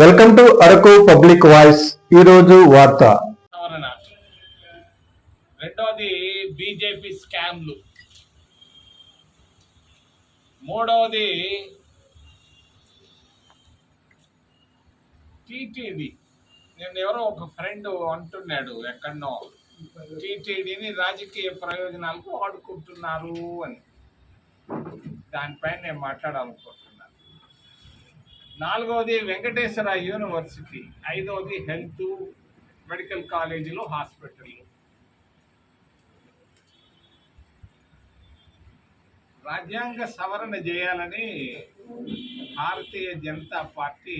Welcome to Araku public voice. ఈ రోజు వార్త రెండవది బీజేపీ స్కామ్లు. మూడవది టీటీడీ. నేను ఎవరో ఒక ఫ్రెండ్ అంటున్నాడు ఎక్కడనో. టీటీడీని రాజకీయ ప్రయోజనాలకు వాడుకుంటున్నారు అని. దానిపైన నేను మాట్లాడాలనుకుంటున్నాను నాలుగవది వెంకటేశ్వర యూనివర్సిటీ ఐదవది హెల్త్ మెడికల్ కాలేజీలు హాస్పిటల్ రాజ్యాంగ సవరణ చేయాలని భారతీయ జనతా పార్టీ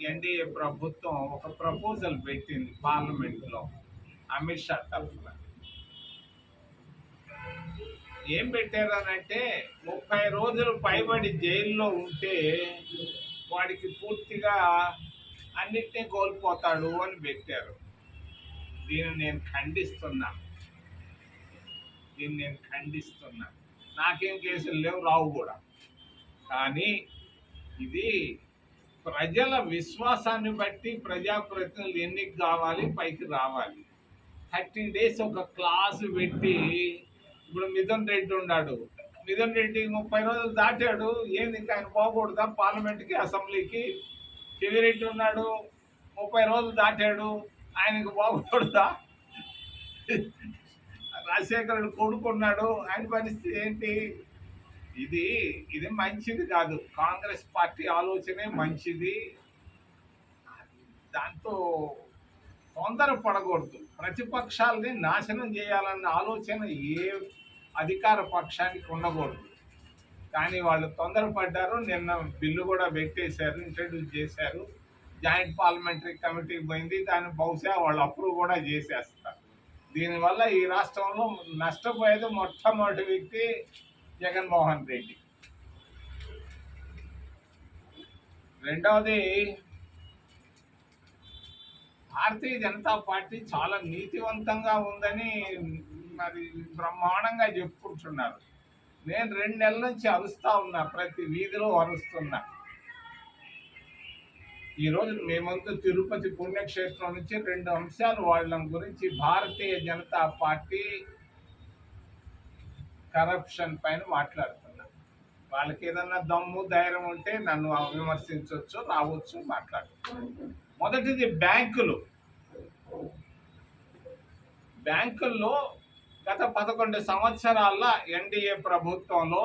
ఎన్డీఏ ప్రభుత్వం ఒక ప్రపోజల్ పెట్టింది పార్లమెంట్లో అమిత్ షా తరఫున. ఏం పెట్టారనంటే ముప్పై రోజులు పైబడి జైల్లో ఉంటే వాడికి పూర్తిగా అన్నిటినీ కోల్పోతాడు అని పెట్టారు. దీన్ని నేను ఖండిస్తున్నా. దీన్ని నేను ఖండిస్తున్నా. నాకేం కేసులు లేవు రావు కూడా. కానీ ఇది ప్రజల విశ్వాసాన్ని బట్టి ప్రజాప్రతినిధులు ఎన్నిక కావాలి పైకి రావాలి. థర్టీ డేస్ ఒక క్లాసు పెట్టి ఇప్పుడు మిథున్ రెడ్డి ఉన్నాడు. మిథున్ రెడ్డి ముప్పై రోజులు దాటాడు. ఏంది ఇంకా ఆయన పోకూడదా? పార్లమెంట్కి అసెంబ్లీకి? చెవిరెడ్డి ఉన్నాడు ముప్పై రోజులు దాటాడు. ఆయనకు పోకూడదా? రాజశేఖరుడు కొడుకున్నాడు. ఆయన పరిస్థితి ఏంటి? ఇది ఇది మంచిది కాదు. కాంగ్రెస్ పార్టీ ఆలోచనే మంచిది. దాంతో తొందర పడకూడదు ప్రతిపక్షాలని నాశనం చేయాలన్న ఆలోచన ఏ అధికార పక్షానికి ఉండకూడదు. కానీ వాళ్ళు తొందరపడ్డారు. నిన్న బిల్లు కూడా పెట్టేశారు ఇంట్రడ్యూస్ చేశారు. జాయింట్ పార్లమెంటరీ కమిటీకి పోయింది. దాన్ని బహుశా వాళ్ళు అప్రూవ్ కూడా చేసేస్తారు. దీనివల్ల ఈ రాష్ట్రంలో నష్టపోయేది మొట్టమొదటి వ్యక్తి జగన్మోహన్ రెడ్డి. రెండవది భారతీయ జనతా పార్టీ చాలా నీతివంతంగా ఉందని అది బ్రహ్మాండంగా చెప్పుకుంటున్నారు. నేను రెండు నెలల నుంచి అరుస్తా ఉన్నా ప్రతి వీధిలో అరుస్తున్నా. ఈరోజు మేమంతా తిరుపతి పుణ్యక్షేత్రం నుంచి రెండు అంశాలు వాళ్ళ గురించి భారతీయ జనతా పార్టీ కరప్షన్ పైన మాట్లాడుతున్నా. వాళ్ళకి ఏదన్నా దమ్ము ధైర్యం ఉంటే నన్ను విమర్శించవచ్చు రావచ్చు మాట్లాడచ్చు. మొదటిది బ్యాంకులు. బ్యాంకుల్లో గత పదకొండు సంవత్సరాల ఎన్డీఏ ప్రభుత్వంలో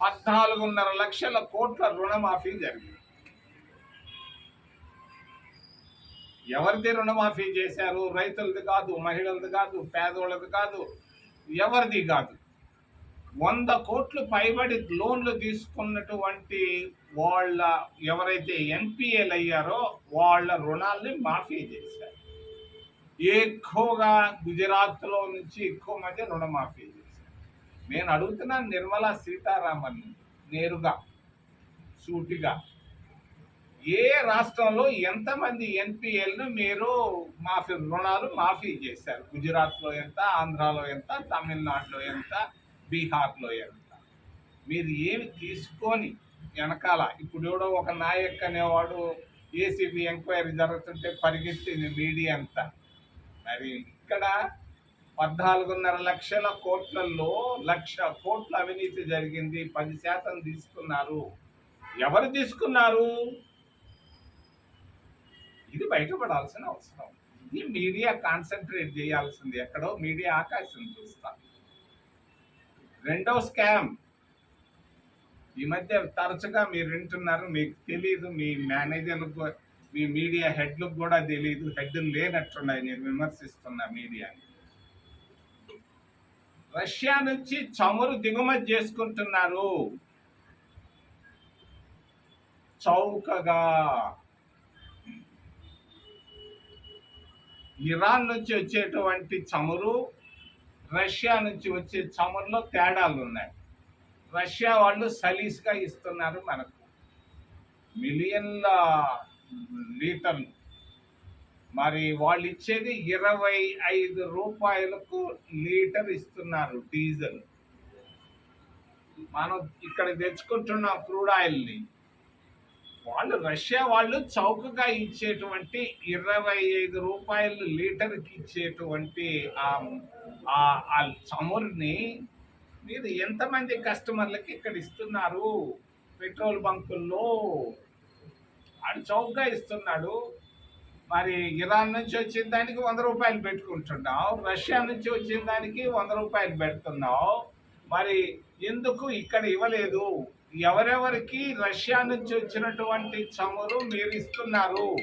పద్నాలుగున్నర లక్షల కోట్ల రుణమాఫీ జరిగింది. ఎవరిది రుణమాఫీ చేశారు? రైతులది కాదు మహిళలది కాదు పేదోళ్ళది కాదు ఎవరిది కాదు. వంద కోట్లు పైబడి లోన్లు తీసుకున్నటువంటి వాళ్ళ ఎవరైతే ఎన్పిఏలు అయ్యారో వాళ్ళ రుణాల్ని మాఫీ చేశారు. ఎక్కువగా గుజరాత్లో నుంచి ఎక్కువ మంది రుణమాఫీ చేశారు. నేను అడుగుతున్నాను నిర్మలా సీతారామన్ నేరుగా సూటిగా ఏ రాష్ట్రంలో ఎంతమంది ఎన్పిఎల్ను మీరు మాఫీ రుణాలు మాఫీ చేశారు? గుజరాత్లో ఎంత ఆంధ్రాలో ఎంత తమిళనాడులో ఎంత బీహార్లో ఎంత? మీరు ఏమి తీసుకొని వెనకాల ఇప్పుడు ఎవడో ఒక నాయక్ అనేవాడు ఏసీబీ ఎంక్వైరీ జరుగుతుంటే పరిగెత్తింది మీడియా అంతా. మరి ఇక్కడ పద్నాలుగున్నర లక్షల కోట్లలో లక్ష కోట్ల అవినీతి జరిగింది పది శాతం తీసుకున్నారు. ఎవరు తీసుకున్నారు? ఇది బయటపడాల్సిన అవసరం. ఇది మీడియా కాన్సన్ట్రేట్ చేయాల్సింది ఎక్కడో మీడియా ఆకాశం చూస్తా. రెండో స్కామ్ ఈ మధ్య తరచుగా మీరు వింటున్నారు మీకు తెలియదు మీ మేనేజర్లకు మీ మీడియా హెడ్లకు కూడా తెలియదు హెడ్ లేనట్టున్నాయి నేను విమర్శిస్తున్నా మీడియాని రష్యా నుంచి చమురు దిగుమతి చేసుకుంటున్నారు. చౌకగా. ఇరాన్ నుంచి వచ్చేటువంటి చమురు రష్యా నుంచి వచ్చే చమురులో తేడాలు ఉన్నాయి రష్యా వాళ్ళు సలీస్గా ఇస్తున్నారు మనకు. మిలియన్ల లీటర్లు. మరి వాళ్ళు ఇచ్చేది ఇరవై ఐదు రూపాయలకు లీటర్ ఇస్తున్నారు డీజిల్. మనం ఇక్కడ తెచ్చుకుంటున్న క్రూడ్ ఆయిల్ని వాళ్ళు రష్యా వాళ్ళు చౌకగా ఇచ్చేటువంటి ఇరవై ఐదు రూపాయలు లీటర్కి ఇచ్చేటువంటి ఆ ఆ- ఆ చమురుని మీరు ఎంతమంది కస్టమర్లకి ఇక్కడ ఇస్తున్నారు? పెట్రోల్ బంకుల్లో ఆడు చౌక్గా ఇస్తున్నాడు. మరి ఇరాన్ నుంచి వచ్చిన దానికి వంద రూపాయలు పెట్టుకుంటున్నావు. రష్యా నుంచి వచ్చిన దానికి వంద రూపాయలు పెడుతున్నావు. మరి ఎందుకు ఇక్కడ ఇవ్వలేదు? ఎవరెవరికి రష్యా నుంచి వచ్చినటువంటి చమురు మీరు ఇస్తున్నారు?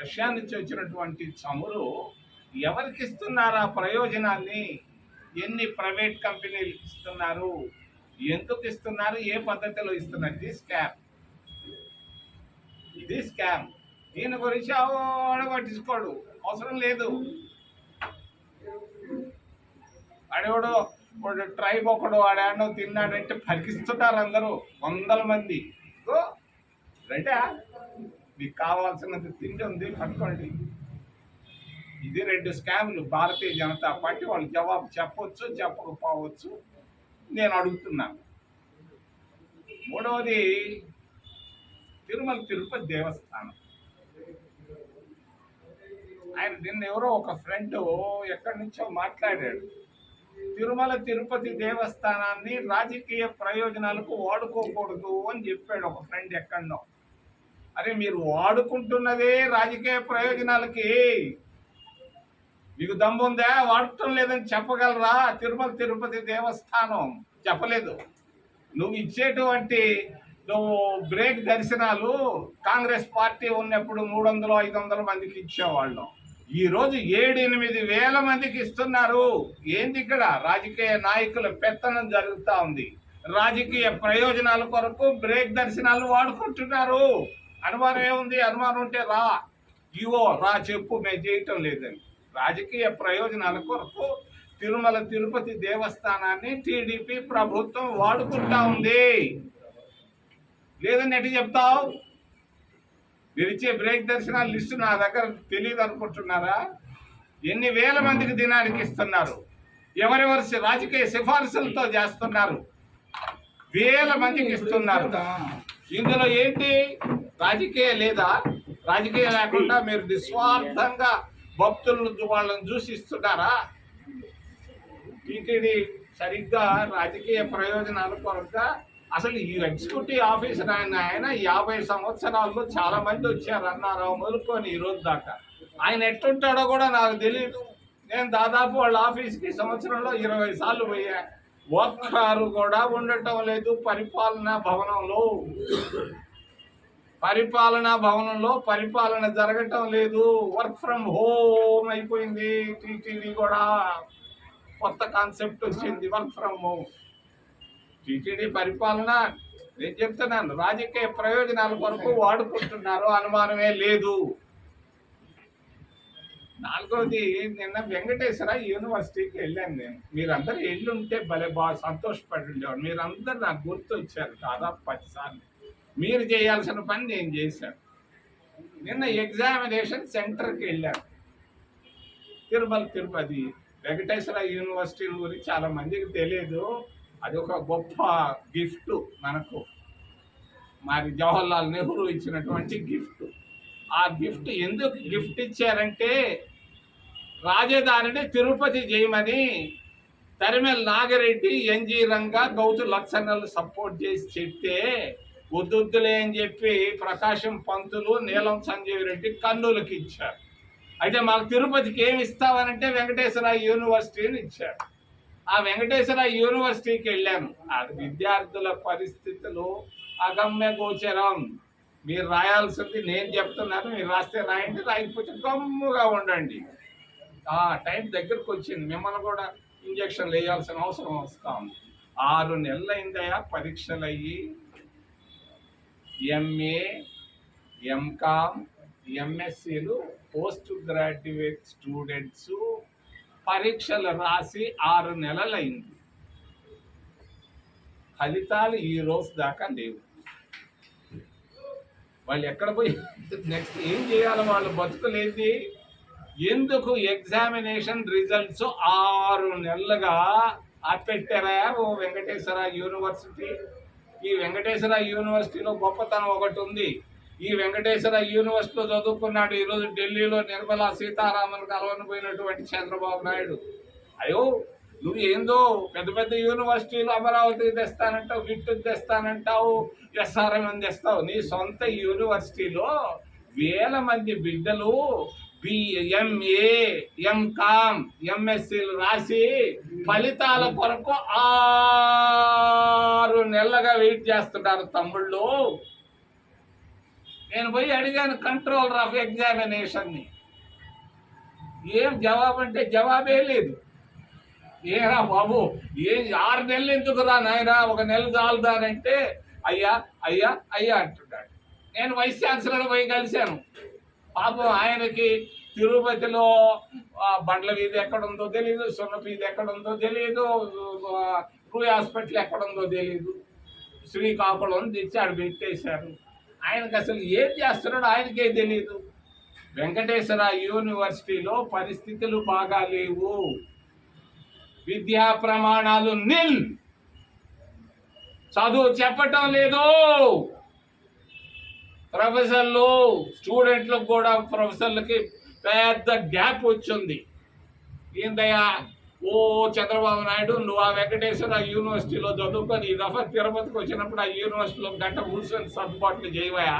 రష్యా నుంచి వచ్చినటువంటి చమురు ఎవరికి ఇస్తున్నారు ఆ ప్రయోజనాన్ని? ఎన్ని ప్రైవేట్ కంపెనీలకు ఇస్తున్నారు? ఎందుకు ఇస్తున్నారు? ఏ పద్ధతిలో ఇస్తున్నారు? ఇది స్కామ్ ఇది స్కామ్ దీని గురించి ఆవిడ పట్టించుకోడు. అవసరం లేదు. అడేవాడు వాడు ట్రైబ్ ఒకడు ఆడాడో తిన్నాడంటే పలికిస్తుంటారు అందరూ. వందల మంది. రెడ్డా మీకు కావాల్సినంత తిండి ఉంది పట్టుకోండి. ఇది రెండు స్కామ్లు భారతీయ జనతా పార్టీ వాళ్ళు జవాబు చెప్పొచ్చు చెప్పకపోవచ్చు. నేను అడుగుతున్నాను. మూడవది తిరుమల తిరుపతి దేవస్థానం. ఆయన నిన్న ఎవరో ఒక ఫ్రెండ్ ఎక్కడి నుంచో మాట్లాడాడు. తిరుమల తిరుపతి దేవస్థానాన్ని రాజకీయ ప్రయోజనాలకు వాడుకోకూడదు అని చెప్పాడు ఒక ఫ్రెండ్ ఎక్కడో అరే మీరు వాడుకుంటున్నదే రాజకీయ ప్రయోజనాలకి. మీకు దమ్ముందా వాడటం లేదని చెప్పగలరా? తిరుమల తిరుపతి దేవస్థానం చెప్పలేదు. నువ్వు ఇచ్చేటువంటి నువ్వు బ్రేక్ దర్శనాలు కాంగ్రెస్ పార్టీ ఉన్నప్పుడు మూడు వందలు ఐదు వందల మందికి ఇచ్చేవాళ్ళం. ఈరోజు ఏడెనిమిది ఏడు ఎనిమిది వేల మందికి ఇస్తున్నారు. ఏంది ఇక్కడ? రాజకీయ నాయకుల పెత్తనం జరుగుతూ ఉంది. రాజకీయ ప్రయోజనాల కొరకు బ్రేక్ దర్శనాలు వాడుకుంటున్నారు. అనుమానం ఏముంది? అనుమానం ఉంటే రా. ఇవో రా చెప్పు మేము చేయటం లేదని. రాజకీయ ప్రయోజనాల కొరకు తిరుమల తిరుపతి దేవస్థానాన్ని టీడీపీ ప్రభుత్వం వాడుకుంటా ఉంది. లేదని ఎటు చెప్తావు? మీరు ఇచ్చే బ్రేక్ దర్శనాల లిస్టు నా దగ్గర తెలియదు అనుకుంటున్నారా? ఎన్ని వేల మందికి దినానికి ఇస్తున్నారు? ఎవరెవరి రాజకీయ సిఫార్సులతో చేస్తున్నారు? వేల మందికి ఇస్తున్నారు. ఇందులో ఏంటి? రాజకీయ లేదా? రాజకీయ లేకుండా మీరు నిస్వార్థంగా భక్తులను వాళ్ళని చూసి ఇస్తున్నారా? టీటీడీ సరిగ్గా రాజకీయ ప్రయోజనాల కొరక అసలు ఈ ఎగ్జిక్యూటివ్ ఆఫీసర్ ఆయన ఆయన యాభై సంవత్సరాల్లో చాలా మంది వచ్చారు అన్నారావు మొదలుకొని ఈ రోజు దాకా. ఆయన ఎట్లుంటాడో కూడా నాకు తెలియదు నేను దాదాపు వాళ్ళ ఆఫీస్కి సంవత్సరంలో ఇరవై సార్లు పోయా. ఒక్కరు కూడా ఉండటం లేదు పరిపాలనా భవనంలో. పరిపాలనా భవనంలో పరిపాలన జరగటం లేదు. వర్క్ ఫ్రమ్ హోమ్ అయిపోయింది. టీటీడీ కూడా కొత్త కాన్సెప్ట్ వచ్చింది వర్క్ ఫ్రమ్ హోమ్ టీటీడీ పరిపాలన నేను చెప్తున్నాను రాజకీయ ప్రయోజనాల కొరకు వాడుకుంటున్నారు అనుమానమే లేదు. నాలుగవది నిన్న వెంకటేశ్వర యూనివర్సిటీకి వెళ్ళాను నేను. మీరందరూ ఎల్లుంటే భలే బాగా సంతోషపడి ఉండేవాడు మీరందరూ నాకు గుర్తు వచ్చారు దాదాపు పదిసార్లు మీరు చేయాల్సిన పని నేను చేశాను. నిన్న ఎగ్జామినేషన్ సెంటర్కి వెళ్ళాను. తిరుమల తిరుపతి వెంకటేశ్వర యూనివర్సిటీ గురించి చాలా మందికి తెలియదు అది ఒక గొప్ప గిఫ్ట్ మనకు. మరి జవహర్లాల్ నెహ్రూ ఇచ్చినటువంటి గిఫ్ట్ ఆ గిఫ్ట్ ఎందుకు గిఫ్ట్ ఇచ్చారంటే రాజధానిని తిరుపతి చేయమని తరిమెల్ నాగిరెడ్డి ఎన్జి రంగా గౌతు లక్షణాలు సపోర్ట్ చేసి చెప్తే వద్దొద్దులే అని చెప్పి ప్రకాశం పంతులు నీలం సంజీవ్ రెడ్డి కన్నులకి ఇచ్చారు. అయితే మాకు తిరుపతికి ఏమి ఇస్తావనంటే వెంకటేశ్వర యూనివర్సిటీని ఇచ్చారు. ఆ వెంకటేశ్వర యూనివర్సిటీకి వెళ్ళాను. అది విద్యార్థుల పరిస్థితులు అగమ్య గోచరం. మీరు రాయాల్సింది నేను చెప్తున్నాను మీరు రాస్తే రాయండి రాయకపోతే గమ్ముగా ఉండండి. ఆ టైం దగ్గరకు వచ్చింది. మిమ్మల్ని కూడా ఇంజక్షన్లు వేయాల్సిన అవసరం వస్తా ఉంది. ఆరు నెలలైందయా పరీక్షలు అయ్యి ఎంఏ ఎంకామ్ ఎంఎస్సీలు పోస్ట్ గ్రాడ్యుయేట్ స్టూడెంట్స్ పరీక్షలు రాసి ఆరు నెలలైంది. ఫలితాలు ఈ రోజు దాకా లేవు. వాళ్ళు ఎక్కడ పోయి నెక్స్ట్ ఏం చేయాలి వాళ్ళు బతుకులేంది. ఎందుకు ఎగ్జామినేషన్ రిజల్ట్స్ ఆరు నెలలుగా ఆపెట్టారా ఓ వెంకటేశ్వర యూనివర్సిటీ? ఈ వెంకటేశ్వర యూనివర్సిటీలో గొప్పతనం ఒకటి ఉంది. ఈ వెంకటేశ్వర యూనివర్సిటీలో చదువుకున్నాడు ఈరోజు ఢిల్లీలో నిర్మలా సీతారామన్ కలవని పోయినటువంటి చంద్రబాబు నాయుడు. అయ్యో నువ్వు ఏందో పెద్ద పెద్ద యూనివర్సిటీలు అమరావతి తెస్తానంటావు విట్టు తెస్తానంటావు ఎస్ఆర్ఎం అని తెస్తావు. నీ సొంత యూనివర్సిటీలో వేల మంది బిడ్డలు బిఎంఏ ఎంకామ్ ఎంఎస్సీలు రాసి ఫలితాల కొరకు ఆరు నెలలుగా వెయిట్ చేస్తున్నారు తమ్ముళ్ళు. నేను పోయి అడిగాను కంట్రోలర్ ఆఫ్ ఎగ్జామినేషన్ని. ఏం జవాబు అంటే జవాబే లేదు. ఏరా బాబు ఏ ఆరు నెలలు ఎందుకు రా నాయనా ఒక నెల చాలుదానంటే అయ్యా అయ్యా అయ్యా అంటున్నాడు. నేను వైస్ ఛాన్సలర్ పోయి కలిశాను. పాపం ఆయనకి తిరుపతిలో బండ్ల వీధి ఎక్కడుందో తెలియదు సున్నపు వీధి ఎక్కడ ఉందో తెలియదు రూయ్ హాస్పిటల్ ఎక్కడ ఉందో తెలియదు శ్రీకాకుళం తెచ్చి ఆడ పెట్టేశారు. ఆయనకు అసలు ఏం చేస్తున్నాడో ఆయనకే తెలియదు వెంకటేశ్వర యూనివర్సిటీలో పరిస్థితులు బాగా లేవు. విద్యా ప్రమాణాలు నిల్. చదువు చెప్పటం లేదు. ప్రొఫెసర్లు స్టూడెంట్లకు కూడా ప్రొఫెసర్లకి పెద్ద గ్యాప్ వచ్చింది. ఏందయ్యా? ఓ చంద్రబాబు నాయుడు నువ్వు ఆ వెంకటేశ్వర యూనివర్సిటీలో చదువుకొని ఈ దఫా తిరుపతికి వచ్చినప్పుడు ఆ యూనివర్సిటీలో గంట కూర్చొని సర్దుబాట్లు చేయవయా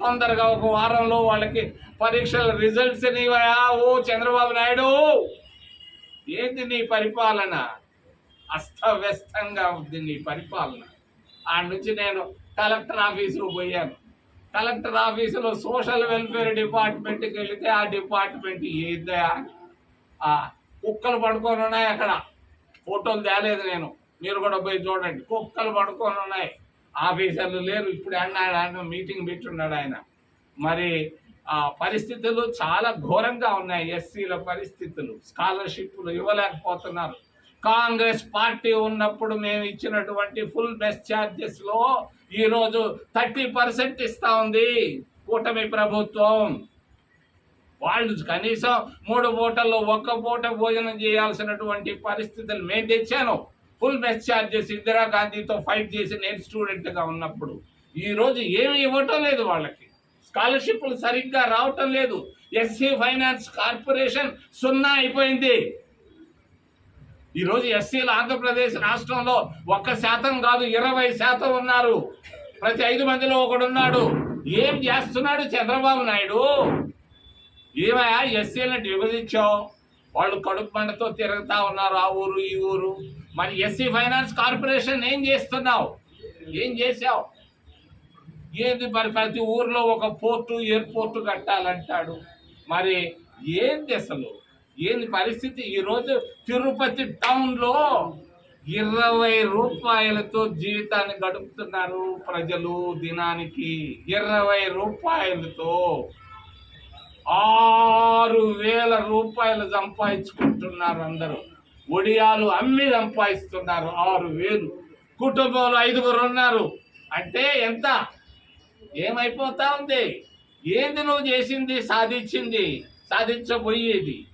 తొందరగా ఒక వారంలో వాళ్ళకి పరీక్షల రిజల్ట్స్ నీవయా ఓ చంద్రబాబు నాయుడు! ఏంది నీ పరిపాలన? అస్తవ్యస్తంగా ఉంది నీ పరిపాలన. ఆ నుంచి నేను కలెక్టర్ ఆఫీసులో పోయాను. కలెక్టర్ ఆఫీసులో సోషల్ వెల్ఫేర్ డిపార్ట్మెంట్కి వెళితే ఆ డిపార్ట్మెంట్ ఏందా? కుక్కలు పడుకొని ఉన్నాయి అక్కడ. ఫోటోలు తేలేదు నేను. మీరు కూడా పోయి చూడండి. కుక్కలు పడుకొని ఉన్నాయి. ఆఫీసర్లు లేరు. ఇప్పుడు అన్నాడు ఆయన మీటింగ్ పెట్టున్నాడు ఆయన. మరి ఆ పరిస్థితులు చాలా ఘోరంగా ఉన్నాయి. ఎస్సీల పరిస్థితులు. స్కాలర్షిప్లు ఇవ్వలేకపోతున్నారు. కాంగ్రెస్ పార్టీ ఉన్నప్పుడు మేము ఇచ్చినటువంటి ఫుల్ బెస్ట్ ఛార్జెస్లో ఈరోజు థర్టీ పర్సెంట్ ఇస్తూ ఉంది కూటమి ప్రభుత్వం. వాళ్ళు కనీసం మూడు పూటల్లో ఒక్క పూట భోజనం చేయాల్సినటువంటి పరిస్థితులు మేము తెచ్చాను. ఫుల్ మెస్ ఛార్జెస్ ఇందిరాగాంధీతో ఫైట్ చేసి నేను స్టూడెంట్గా ఉన్నప్పుడు. ఈరోజు ఏమి ఇవ్వటం లేదు వాళ్ళకి. స్కాలర్షిప్లు సరిగ్గా రావటం లేదు. ఎస్సీ ఫైనాన్స్ కార్పొరేషన్ సున్నా అయిపోయింది. ఈరోజు ఎస్సీలు ఆంధ్రప్రదేశ్ రాష్ట్రంలో ఒక్క శాతం కాదు ఇరవై శాతం ఉన్నారు. ప్రతి ఐదు మందిలో ఒకడున్నాడు ఏం చేస్తున్నాడు చంద్రబాబు నాయుడు? ఏమయ్యా ఎస్సీలను విభజించావు వాళ్ళు కడుపు మంటతో తిరుగుతా ఉన్నారు ఆ ఊరు ఈ ఊరు. మరి ఎస్సీ ఫైనాన్స్ కార్పొరేషన్ ఏం చేస్తున్నావు? ఏం చేశావు? ఏంది మరి ప్రతి ఊర్లో ఒక పోర్టు ఎయిర్పోర్టు కట్టాలంటాడు. మరి ఏంది అసలు? ఏంది పరిస్థితి? ఈరోజు తిరుపతి టౌన్లో ఇరవై రూపాయలతో జీవితాన్ని గడుపుతున్నారు ప్రజలు దినానికి. ఇరవై రూపాయలతో ఆరు వేల రూపాయలు సంపాదించుకుంటున్నారు అందరూ. ఒడియాలు అమ్మి సంపాదిస్తున్నారు ఆరు వేలు. కుటుంబంలో ఐదుగురు ఉన్నారు. అంటే ఎంత? ఏమైపోతా ఉంది? ఏంది నువ్వు చేసింది? సాధించింది? సాధించబోయేది?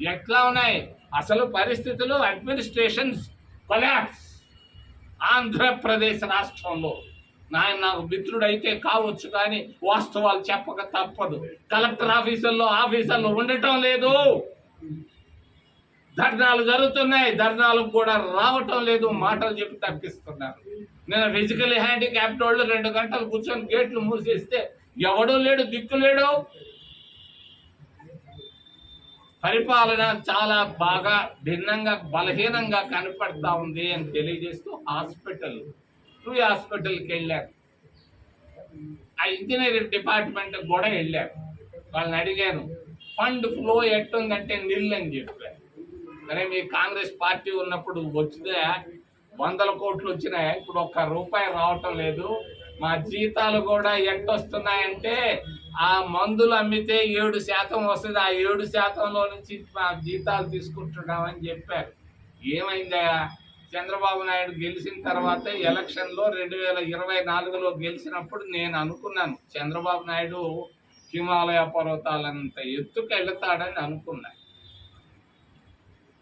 ఎట్లా ఉన్నాయి? అసలు పరిస్థితులు అడ్మినిస్ట్రేషన్ కొలాప్స్ ఆంధ్రప్రదేశ్ రాష్ట్రంలో. నాయన నాకు మిత్రుడైతే కావచ్చు కానీ వాస్తవాలు చెప్పక తప్పదు. కలెక్టర్ ఆఫీసుల్లో ఆఫీసర్లు ఉండటం లేదు. ధర్నాలు జరుగుతున్నాయి. ధర్నాలు కూడా రావటం లేదు. మాటలు చెప్పి తప్పిస్తున్నారు. నేను ఫిజికల్ హ్యాండిక్యాప్ట్ వాళ్ళు రెండు గంటలు కూర్చొని గేట్లు మూసేస్తే ఎవడూ లేడు దిక్కు లేడు. పరిపాలన చాలా బాగా భిన్నంగా బలహీనంగా కనపడతా ఉంది అని తెలియజేస్తూ హాస్పిటల్ టూ హాస్పిటల్కి వెళ్ళారు ఆ ఇంజనీరింగ్ డిపార్ట్మెంట్ కూడా వెళ్ళారు వాళ్ళని అడిగాను ఫండ్ ఫ్లో ఎట్టుందంటే నిల్ అని చెప్పారు. మరి మీ కాంగ్రెస్ పార్టీ ఉన్నప్పుడు వచ్చిందా? వందల కోట్లు వచ్చినాయి? ఇప్పుడు ఒక్క రూపాయి రావటం లేదు. మా జీతాలు కూడా ఎట్టొస్తున్నాయంటే ఆ మందులు అమ్మితే ఏడు శాతం వస్తుంది. ఆ ఏడు శాతంలో నుంచి మా జీతాలు తీసుకుంటున్నామని చెప్పారు. ఏమైందా? చంద్రబాబు నాయుడు గెలిచిన తర్వాత ఎలక్షన్లో రెండు వేల ఇరవై నాలుగులో గెలిచినప్పుడు నేను అనుకున్నాను చంద్రబాబు నాయుడు హిమాలయ పర్వతాలంత ఎత్తుకు వెళతాడని అనుకున్నాను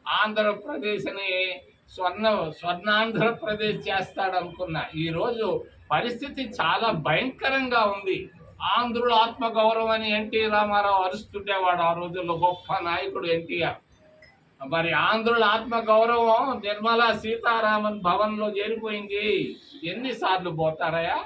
ఆంధ్రప్రదేశ్ని స్వర్ణ స్వర్ణాంధ్రప్రదేశ్ చేస్తాడనుకున్నా. ఈరోజు పరిస్థితి చాలా భయంకరంగా ఉంది. ఆంధ్రుల ఆత్మగౌరవం అని ఎన్టీ రామారావు అరుస్తుండేవాడు ఆ రోజుల్లో గొప్ప నాయకుడు ఎన్టీఆర్. మరి ఆంధ్రుల ఆత్మ గౌరవం నిర్మలా సీతారామన్ భవన్లో చేరిపోయింది. ఎన్నిసార్లు పోతారయ్యా?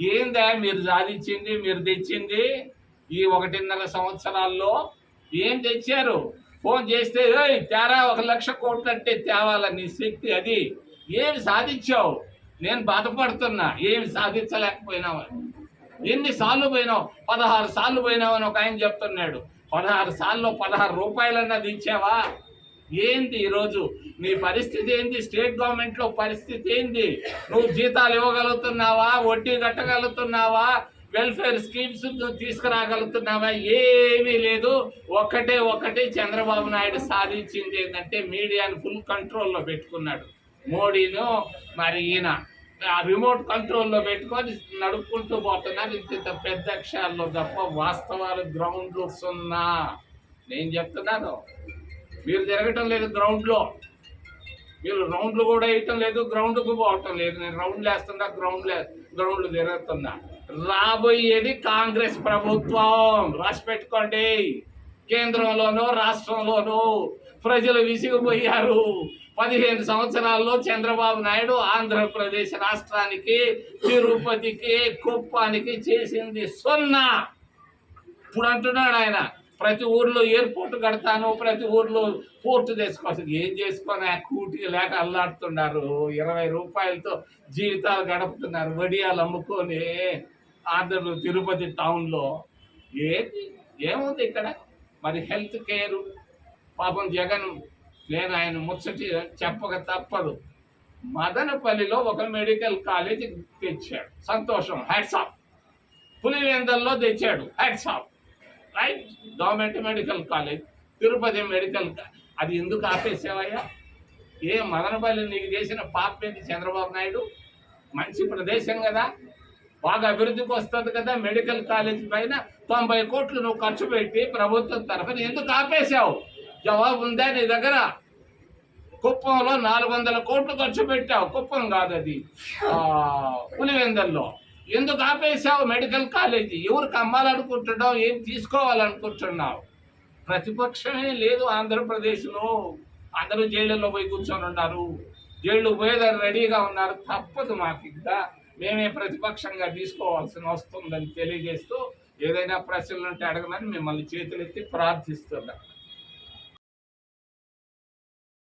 ఏందా మీరు సాధించింది మీరు తెచ్చింది? ఈ ఒకటిన్నర సంవత్సరాల్లో ఏం తెచ్చారు? ఫోన్ చేస్తే తేరా ఒక లక్ష కోట్లు అంటే తేవాల నీ శక్తి అది. ఏమి సాధించావు? నేను బాధపడుతున్నా ఏమి సాధించలేకపోయినావు. ఎన్నిసార్లు పోయినావు? పదహారు సార్లు పోయినావు అని ఒక ఆయన చెప్తున్నాడు. పదహారు సార్లు పదహారు రూపాయలన్నది ఇచ్చావా ఏంది ఈరోజు? నీ పరిస్థితి ఏంది? స్టేట్ గవర్నమెంట్లో పరిస్థితి ఏంది? నువ్వు జీతాలు ఇవ్వగలుగుతున్నావా? వడ్డీ కట్టగలుగుతున్నావా? వెల్ఫేర్ స్కీమ్స్ నువ్వు తీసుకురాగలుగుతున్నావా? ఏమీ లేదు. ఒక్కటే ఒక్కటే చంద్రబాబు నాయుడు సాధించింది ఏంటంటే మీడియాను ఫుల్ కంట్రోల్లో పెట్టుకున్నాడు. మోడీను మరి ఈయన ఆ రిమోట్ కంట్రోల్లో పెట్టుకొని నడుపుకుంటూ పోతున్నారు. ఇంత పెద్ద అక్షరాల్లో తప్ప వాస్తవాలు గ్రౌండ్ సున్నా నేను చెప్తున్నాను. మీరు తిరగటం లేదు గ్రౌండ్లో మీరు రౌండ్లు కూడా వేయటం లేదు గ్రౌండ్కు పోవటం లేదు. నేను రౌండ్లు వేస్తున్నా గ్రౌండ్ గ్రౌండ్లు తిరుగుతున్నా. రాబోయేది కాంగ్రెస్ ప్రభుత్వం. రాసి పెట్టుకోండి. కేంద్రంలోనూ రాష్ట్రంలోనూ ప్రజలు విసిగిపోయారు పదిహేను సంవత్సరాల్లో చంద్రబాబు నాయుడు ఆంధ్రప్రదేశ్ రాష్ట్రానికి తిరుపతికి కుప్పానికి చేసింది సున్నా. ఇప్పుడు అంటున్నాడు ఆయన ప్రతి ఊర్లో ఎయిర్పోర్ట్ కడతాను ప్రతి ఊర్లో పోర్టు తెచ్చుకోవచ్చు ఏం చేసుకొని ఆ కూటి లేక అల్లాడుతున్నారు? ఇరవై రూపాయలతో జీవితాలు గడుపుతున్నారు. వడియాలు అమ్ముకొని ఆంధ్ర తిరుపతి టౌన్లో ఏంటి ఏముంది ఇక్కడ? మరి హెల్త్ కేరు పాపం జగన్ లేదా ఆయన ముచ్చటి చెప్పక తప్పదు. మదనపల్లిలో ఒక మెడికల్ కాలేజ్ తెచ్చాడు. సంతోషం. హ్యాట్స్ ఆఫ్ పులివెందల్లో తెచ్చాడు. Hats off right government medical college Tirupati medical అది ఎందుకు ఆపేసావయ్యా? ఏ మదనపల్లి నీకు చేసిన పాపేంటి చంద్రబాబు నాయుడు? మంచి ప్రదేశం కదా. బాగా అభివృద్ధికి వస్తుంది కదా మెడికల్ కాలేజ్ పైన. తొంభై కోట్లు నువ్వు ఖర్చు పెట్టి ప్రభుత్వం తరఫున ఎందుకు ఆపేశావు? జవాబు ఉందా నీ దగ్గర? కుప్పంలో నాలుగు వందల కోట్లు ఖర్చు పెట్టావు. కుప్పం కాదు అది పులివెందల్లో. ఎందుకు ఆపేశావు మెడికల్ కాలేజీ? ఎవరికి అమ్మాలనుకుంటున్నావు? ఏం తీసుకోవాలనుకుంటున్నావు? ప్రతిపక్షమే లేదు ఆంధ్రప్రదేశ్లో. అందరూ జైళ్ళలో పోయి కూర్చొని ఉన్నారు. జైళ్ళు పోయేదారు రెడీగా ఉన్నారు. తప్పదు మాకు ఇంకా మేమే ప్రతిపక్షంగా తీసుకోవాల్సిన వస్తుందని తెలియజేస్తూ ఏదైనా ప్రశ్నలు ఉంటే అడగమని మిమ్మల్ని చేతులెత్తి ప్రార్థిస్తున్నాం.